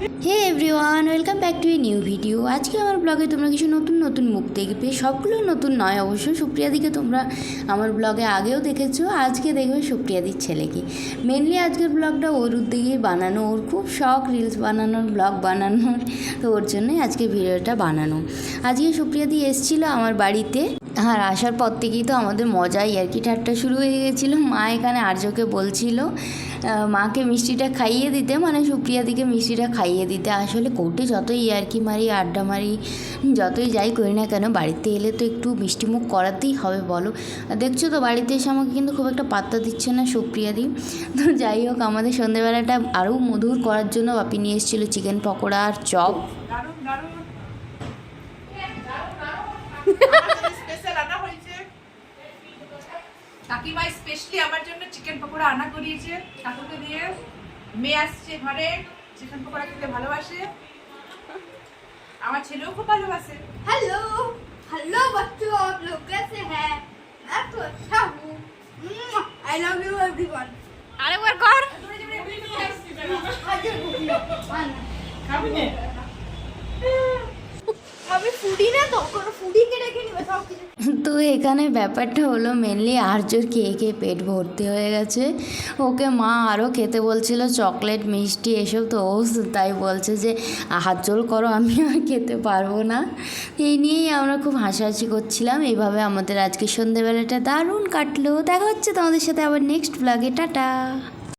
Hey everyone welcome back to a new video আজকে আমার ব্লগে তোমরা কিছু নতুন নতুন মুখ দেখবে সবগুলো নতুন নয় অবশ্য সুপ্রিয়াদিকে তোমরা আমার ব্লগে আগেও দেখেছ, আজকে দেখবে সুপ্রিয়াদির ছেলেকে। মেনলি আজকের ব্লগটা ওর উদ্যোগেই বানানো, ওর খুব শখ রিলস বানানোর ব্লগ বানানোর, তো ওর জন্যই আজকে ভিডিওটা বানানো। আজকে সুপ্রিয়াদি এসেছিল আমার বাড়িতে, আর আসার পর থেকেই তো আমাদের মজাই আর কি। ঠাট্টা শুরু হয়ে গেছিল, মা এখানে আর্যকে বলছিল মাকে মিষ্টিটা খাইয়ে দিতে মানে সুপ্রিয়াদিকে মিষ্টিটা খাইয়ে দিতে। আসলে কোর্টে যতই ইয়ার্কি মারি আড্ডা মারি যতই যাই করি না কেন বাড়িতে এলে তো একটু মিষ্টি মুখ করাতেই হবে বলো। দেখছ তো বাড়িতে এসে আমাকে কিন্তু খুব একটা পাত্তা দিচ্ছে না সুপ্রিয়াদি তো যাই হোক আমাদের সন্ধেবেলাটা আরও মধুর করার জন্য বাপি নিয়ে এসেছিল চিকেন পকোড়া আর চপ দারুণ দারুণ স্পেশাল আনা হয়েছে কাকিমা স্পেশালি আমার জন্য চিকেন পকোড়া আনা করিয়েছে কাকুকে দিয়ে মেয়ে আসছে ঘরে চিকেন পকোড়া খেতে ভালোবাসে আমার ছেলেও খুব ভালোবাসে हेलो हेलो बच्चों आप लोग कैसे हैं मैं तो अच्छा हूँ आई लव यू एवरीवन আরেকবার কর আমি ফুডি না তো কোনো এখানে ব্যাপারটা হলো মেনলি আর্যর খেয়ে খেয়ে পেট ভর্তি হয়ে গেছে। ওকে মা আরও খেতে বলছিল চকলেট, মিষ্টি এসব তো ও তাই বলছে যে, হাত জোল করো, আমি আর খেতে পারব না। এই নিয়েই আমরা খুব হাসাহাসি করছিলাম। এইভাবে আমাদের আজকে সন্ধেবেলাটা দারুণ কাটলো। দেখা হচ্ছে তোমাদের সাথে আবার নেক্সট ব্লগে টাটা!